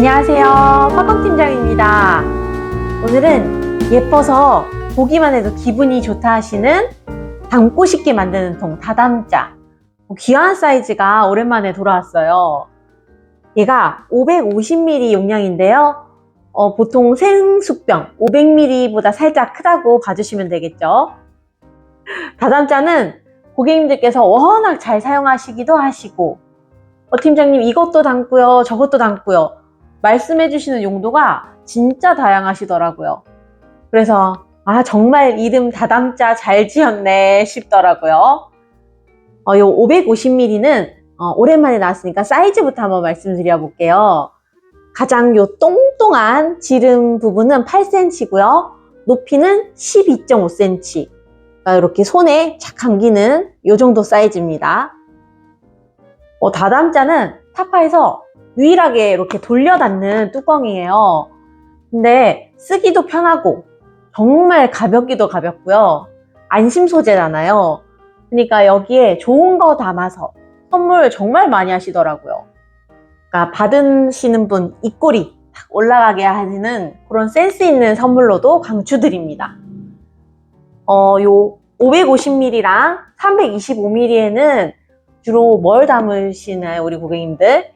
안녕하세요. 파컴팀장입니다. 오늘은 예뻐서 보기만 해도 기분이 좋다 하시는 담고 싶게 만드는 통 다담자. 뭐 귀한 사이즈가 오랜만에 돌아왔어요. 얘가 550ml 용량인데요. 어, 보통 생수병 500ml보다 살짝 크다고 봐주시면 되겠죠. 다담자는 고객님들께서 워낙 잘 사용하시기도 하시고 어, 팀장님 이것도 담고요 저것도 담고요 말씀해 주시는 용도가 진짜 다양하시더라고요. 그래서 아 정말 이름 다담자 잘 지었네 싶더라고요. 어, 요 550ml는 어, 오랜만에 나왔으니까 사이즈부터 한번 말씀드려 볼게요. 가장 요 똥똥한 지름 부분은 8cm고요. 높이는 12.5cm 그러니까 이렇게 손에 착 감기는 이 정도 사이즈입니다. 어, 다담자는 타파에서 유일하게 이렇게 돌려 닫는 뚜껑이에요. 근데 쓰기도 편하고 정말 가볍기도 가볍고요. 안심 소재잖아요. 그러니까 여기에 좋은 거 담아서 선물 정말 많이 하시더라고요. 그러니까 받으시는 분 입꼬리 탁 올라가게 하시는 그런 센스 있는 선물로도 강추드립니다. 어, 요 550ml랑 325ml에는 주로 뭘 담으시나요, 우리 고객님들?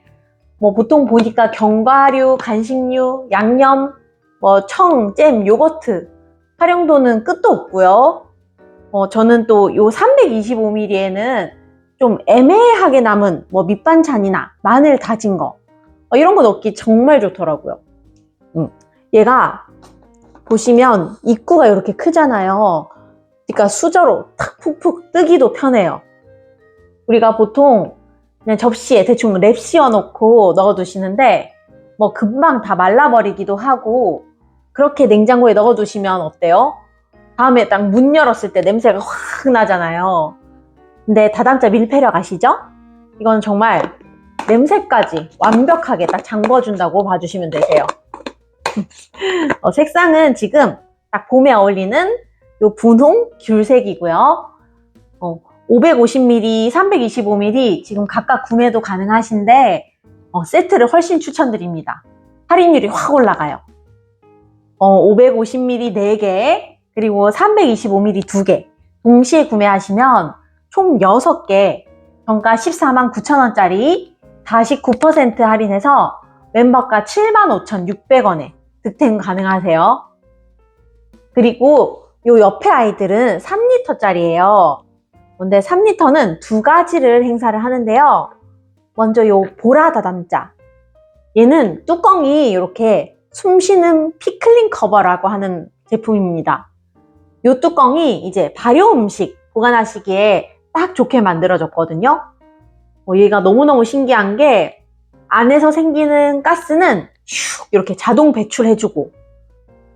뭐 보통 보니까 견과류, 간식류, 양념, 뭐 청, 잼, 요거트 활용도는 끝도 없고요. 어, 저는 또 요 325ml에는 좀 애매하게 남은 뭐 밑반찬이나 마늘 다진 거 어, 이런 거 넣기 정말 좋더라고요. 음. 얘가 보시면 입구가 이렇게 크잖아요. 그러니까 수저로 탁 푹푹 뜨기도 편해요. 우리가 보통 그냥 접시에 대충 랩 씌워 놓고 넣어 두시는데 뭐 금방 다 말라버리기도 하고 그렇게 냉장고에 넣어 두시면 어때요? 다음에 딱 문 열었을 때 냄새가 확 나잖아요. 근데 다담자 밀폐력 아시죠? 이건 정말 냄새까지 완벽하게 딱 잠궈준다고 봐주시면 되세요. 어, 색상은 지금 딱 봄에 어울리는 요 분홍 귤색이고요. 어, 550ml, 325ml 지금 각각 구매도 가능하신데 어, 세트를 훨씬 추천드립니다. 할인율이 확 올라가요. 어, 550ml 4개 그리고 325ml 2개 동시에 구매하시면 총 6개 정가 14만 9천원짜리 49% 할인해서 멤버가 75,600원에 득템 가능하세요. 그리고 요 옆에 아이들은 3리터짜리예요. 근데 3리터는 두 가지를 행사를 하는데요. 먼저 요 보라 다담자. 얘는 뚜껑이 이렇게 숨쉬는 피클링 커버라고 하는 제품입니다. 요 뚜껑이 이제 발효 음식 보관하시기에 딱 좋게 만들어졌거든요. 어, 얘가 너무너무 신기한 게 안에서 생기는 가스는 슉 이렇게 자동 배출해주고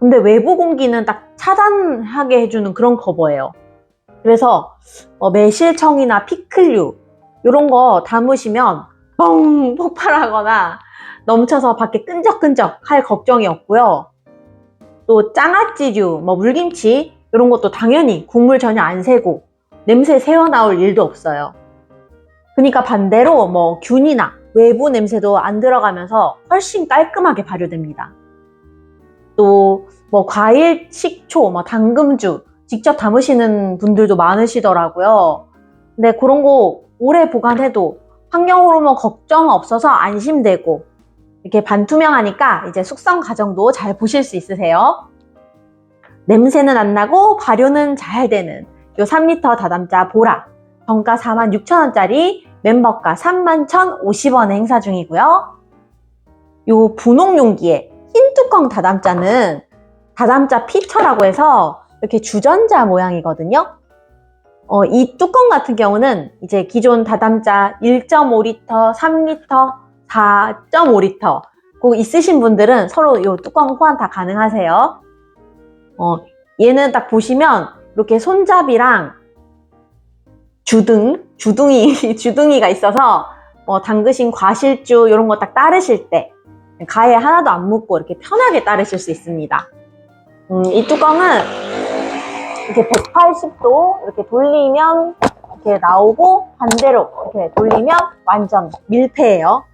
근데 외부 공기는 딱 차단하게 해주는 그런 커버예요. 그래서 어, 매실청이나 피클류 이런 거 담으시면 뻥 폭발하거나 넘쳐서 밖에 끈적끈적 할 걱정이 없고요. 또 장아찌류, 뭐 물김치 이런 것도 당연히 국물 전혀 안 새고 냄새 새어 나올 일도 없어요. 그러니까 반대로 뭐 균이나 외부 냄새도 안 들어가면서 훨씬 깔끔하게 발효됩니다. 또 뭐 과일, 식초, 뭐 당금주 직접 담으시는 분들도 많으시더라고요. 근데 그런 거 오래 보관해도 환경 호르몬 걱정 없어서 안심되고 이렇게 반투명하니까 이제 숙성 과정도 잘 보실 수 있으세요. 냄새는 안 나고 발효는 잘 되는 요 3리터 다담자 보라 정가 46,000원짜리 멤버가 31,050원에 행사 중이고요. 요 분홍 용기에 흰 뚜껑 다담자는 다담자 피처라고 해서 이렇게 주전자 모양이거든요. 어, 이 뚜껑 같은 경우는 이제 기존 다담자 1.5리터, 3리터, 4.5리터 그 있으신 분들은 서로 이 뚜껑 호환 다 가능하세요. 어, 얘는 딱 보시면 이렇게 손잡이랑 주등, 주둥이, 주둥이가 있어서 어, 담그신 과실주 이런 거 딱 따르실 때 가에 하나도 안 묻고 이렇게 편하게 따르실 수 있습니다. 음, 이 뚜껑은 이렇게 180도 이렇게 돌리면 이렇게 나오고 반대로 이렇게 돌리면 완전 밀폐예요.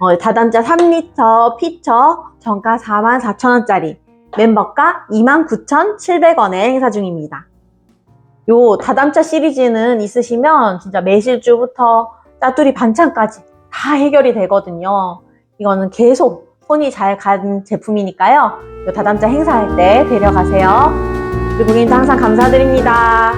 어, 다담자 3리터 피처 정가 44,000원짜리 멤버가 29,700원에 행사 중입니다. 요 다담차 시리즈는 있으시면 진짜 매실주부터 짜투리 반찬까지 다 해결이 되거든요. 이거는 계속 손이 잘 간 제품이니까요. 요 다담차 행사할 때 데려가세요. 고객님도 항상 감사드립니다.